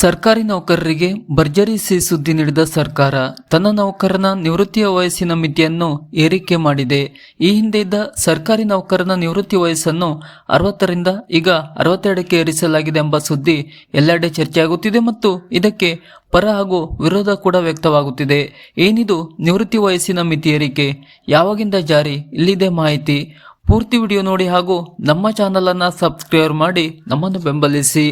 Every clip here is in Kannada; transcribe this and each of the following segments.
ಸರ್ಕಾರಿ ನೌಕರರಿಗೆ ಭರ್ಜರಿ ಸಿಹಿ ಸುದ್ದಿ ನೀಡಿದ ಸರ್ಕಾರ ತನ್ನ ನೌಕರನ ನಿವೃತ್ತಿಯ ವಯಸ್ಸಿನ ಮಿತಿಯನ್ನು ಏರಿಕೆ ಮಾಡಿದೆ. ಈ ಹಿಂದೆ ಇದ್ದ ಸರ್ಕಾರಿ ನೌಕರನ ನಿವೃತ್ತಿ ವಯಸ್ಸನ್ನು ಅರವತ್ತರಿಂದ ಈಗ ಅರವತ್ತೆರಡಕ್ಕೆ ಏರಿಸಲಾಗಿದೆ ಎಂಬ ಸುದ್ದಿ ಎಲ್ಲೆಡೆ ಚರ್ಚೆಯಾಗುತ್ತಿದೆ ಮತ್ತು ಇದಕ್ಕೆ ಪರ ಹಾಗೂ ವಿರೋಧ ಕೂಡ ವ್ಯಕ್ತವಾಗುತ್ತಿದೆ. ಏನಿದು ನಿವೃತ್ತಿ ವಯಸ್ಸಿನ ಮಿತಿ ಏರಿಕೆ? ಯಾವಾಗಿಂದ ಜಾರಿ? ಇಲ್ಲಿದೆ ಮಾಹಿತಿ. ಪೂರ್ತಿ ವಿಡಿಯೋ ನೋಡಿ ಹಾಗೂ ನಮ್ಮ ಚಾನಲನ್ನು ಸಬ್ಸ್ಕ್ರೈಬ್ ಮಾಡಿ ನಮ್ಮನ್ನು ಬೆಂಬಲಿಸಿ.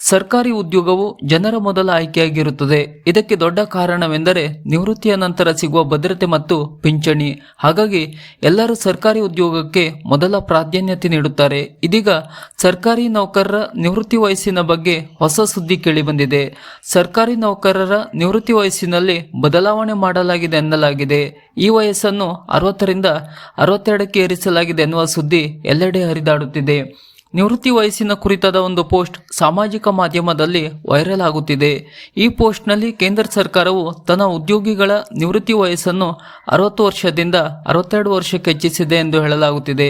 ಸರ್ಕಾರಿ ಉದ್ಯೋಗವು ಜನರ ಮೊದಲ ಆಯ್ಕೆಯಾಗಿರುತ್ತದೆ. ಇದಕ್ಕೆ ದೊಡ್ಡ ಕಾರಣವೆಂದರೆ ನಿವೃತ್ತಿಯ ನಂತರ ಸಿಗುವ ಭದ್ರತೆ ಮತ್ತು ಪಿಂಚಣಿ. ಹಾಗಾಗಿ ಎಲ್ಲರೂ ಸರ್ಕಾರಿ ಉದ್ಯೋಗಕ್ಕೆ ಮೊದಲ ಪ್ರಾಧಾನ್ಯತೆ ನೀಡುತ್ತಾರೆ. ಇದೀಗ ಸರ್ಕಾರಿ ನೌಕರರ ನಿವೃತ್ತಿ ವಯಸ್ಸಿನ ಬಗ್ಗೆ ಹೊಸ ಸುದ್ದಿ ಕೇಳಿಬಂದಿದೆ. ಸರ್ಕಾರಿ ನೌಕರರ ನಿವೃತ್ತಿ ವಯಸ್ಸಿನಲ್ಲಿ ಬದಲಾವಣೆ ಮಾಡಲಾಗಿದೆ ಎನ್ನಲಾಗಿದೆ. ಈ ವಯಸ್ಸನ್ನು ಅರವತ್ತರಿಂದ ಅರವತ್ತೆರಡಕ್ಕೆ ಏರಿಸಲಾಗಿದೆ ಎನ್ನುವ ಸುದ್ದಿ ಎಲ್ಲೆಡೆ ಹರಿದಾಡುತ್ತಿದೆ. ನಿವೃತ್ತಿ ವಯಸ್ಸಿನ ಕುರಿತಾದ ಒಂದು ಪೋಸ್ಟ್ ಸಾಮಾಜಿಕ ಮಾಧ್ಯಮದಲ್ಲಿ ವೈರಲ್ ಆಗುತ್ತಿದೆ. ಈ ಪೋಸ್ಟ್ನಲ್ಲಿ ಕೇಂದ್ರ ಸರ್ಕಾರವು ತನ್ನ ಉದ್ಯೋಗಿಗಳ ನಿವೃತ್ತಿ ವಯಸ್ಸನ್ನು ಅರವತ್ತು ವರ್ಷದಿಂದ ಅರವತ್ತೆರಡು ವರ್ಷಕ್ಕೆ ಹೆಚ್ಚಿಸಿದೆ ಎಂದು ಹೇಳಲಾಗುತ್ತಿದೆ.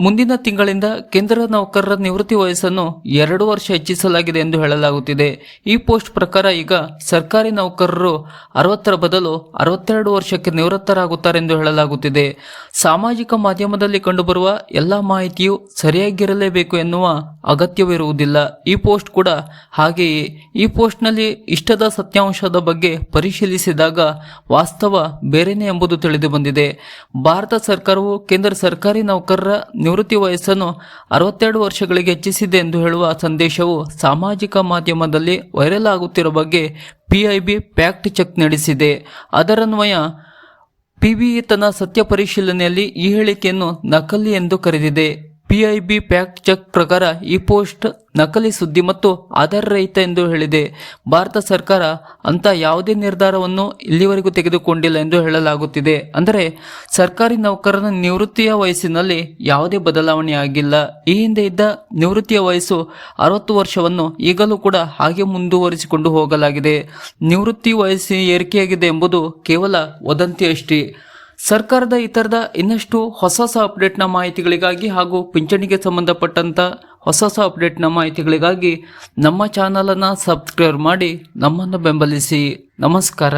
ಮುಂದಿನ ತಿಂಗಳಿಂದ ಕೇಂದ್ರ ನೌಕರರ ನಿವೃತ್ತಿ ವಯಸ್ಸನ್ನು ಎರಡು ವರ್ಷ ಹೆಚ್ಚಿಸಲಾಗಿದೆ ಎಂದು ಹೇಳಲಾಗುತ್ತಿದೆ. ಈ ಪೋಸ್ಟ್ ಪ್ರಕಾರ ಈಗ ಸರ್ಕಾರಿ ನೌಕರರು ಅರವತ್ತರ ಬದಲು ಅರವತ್ತೆರಡು ವರ್ಷಕ್ಕೆ ನಿವೃತ್ತರಾಗುತ್ತಾರೆ ಎಂದು ಹೇಳಲಾಗುತ್ತಿದೆ. ಸಾಮಾಜಿಕ ಮಾಧ್ಯಮದಲ್ಲಿ ಕಂಡುಬರುವ ಎಲ್ಲ ಮಾಹಿತಿಯು ಸರಿಯಾಗಿರಲೇಬೇಕು ಎನ್ನುವ ಅಗತ್ಯವಿರುವುದಿಲ್ಲ. ಈ ಪೋಸ್ಟ್ ಕೂಡ ಹಾಗೆಯೇ. ಈ ಪೋಸ್ಟ್ನಲ್ಲಿ ಇಷ್ಟದ ಸತ್ಯಾಂಶದ ಬಗ್ಗೆ ಪರಿಶೀಲಿಸಿದಾಗ ವಾಸ್ತವ ಬೇರೆನೇ ಎಂಬುದು ತಿಳಿದು ಬಂದಿದೆ. ಭಾರತ ಸರ್ಕಾರವು ಕೇಂದ್ರ ಸರ್ಕಾರಿ ನೌಕರರ ನಿವೃತ್ತಿ ವಯಸ್ಸನ್ನು ಅರವತ್ತೆರಡು ವರ್ಷಗಳಿಗೆ ಹೆಚ್ಚಿಸಿದೆ ಎಂದು ಹೇಳುವ ಸಂದೇಶವು ಸಾಮಾಜಿಕ ಮಾಧ್ಯಮದಲ್ಲಿ ವೈರಲ್ ಆಗುತ್ತಿರುವ ಬಗ್ಗೆ ಪಿಐಬಿ ಪ್ಯಾಕ್ಟ್ ಚೆಕ್ ನಡೆಸಿದೆ. ಅದರನ್ವಯ ಪಿಬಿಇ ತನ್ನ ಸತ್ಯ ಪರಿಶೀಲನೆಯಲ್ಲಿ ಈ ಹೇಳಿಕೆಯನ್ನು ನಕಲಿ ಎಂದು ಕರೆದಿದೆ. ಪಿಐಬಿ ಪ್ಯಾಕ್ ಚೆಕ್ ಪ್ರಕಾರ ಈ ಪೋಸ್ಟ್ ನಕಲಿ ಸುದ್ದಿ ಮತ್ತು ಆಧಾರರಹಿತ ಎಂದು ಹೇಳಿದೆ. ಭಾರತ ಸರ್ಕಾರ ಅಂತ ಯಾವುದೇ ನಿರ್ಧಾರವನ್ನು ಇಲ್ಲಿವರೆಗೂ ತೆಗೆದುಕೊಂಡಿಲ್ಲ ಎಂದು ಹೇಳಲಾಗುತ್ತಿದೆ. ಅಂದರೆ ಸರ್ಕಾರಿ ನೌಕರನ ನಿವೃತ್ತಿಯ ವಯಸ್ಸಿನಲ್ಲಿ ಯಾವುದೇ ಬದಲಾವಣೆ ಆಗಿಲ್ಲ. ಈ ಹಿಂದೆ ಇದ್ದ ನಿವೃತ್ತಿಯ ವಯಸ್ಸು ಅರವತ್ತು ವರ್ಷವನ್ನು ಈಗಲೂ ಕೂಡ ಹಾಗೆ ಮುಂದುವರಿಸಿಕೊಂಡು ಹೋಗಲಾಗಿದೆ. ನಿವೃತ್ತಿ ವಯಸ್ಸು ಏರಿಕೆಯಾಗಿದೆ ಎಂಬುದು ಕೇವಲ ವದಂತಿಯಷ್ಟೇ. ಸರ್ಕಾರದ ಇತರದ ಇನ್ನಷ್ಟು ಹೊಸ ಹೊಸ ಅಪ್ಡೇಟ್ನ ಮಾಹಿತಿಗಳಿಗಾಗಿ ಹಾಗೂ ಪಿಂಚಣಿಗೆ ಸಂಬಂಧಪಟ್ಟಂಥ ಹೊಸ ಹೊಸ ಅಪ್ಡೇಟ್ನ ಮಾಹಿತಿಗಳಿಗಾಗಿ ನಮ್ಮ ಚಾನಲನ್ನು ಸಬ್ಸ್ಕ್ರೈಬ್ ಮಾಡಿ ನಮ್ಮನ್ನು ಬೆಂಬಲಿಸಿ. ನಮಸ್ಕಾರ.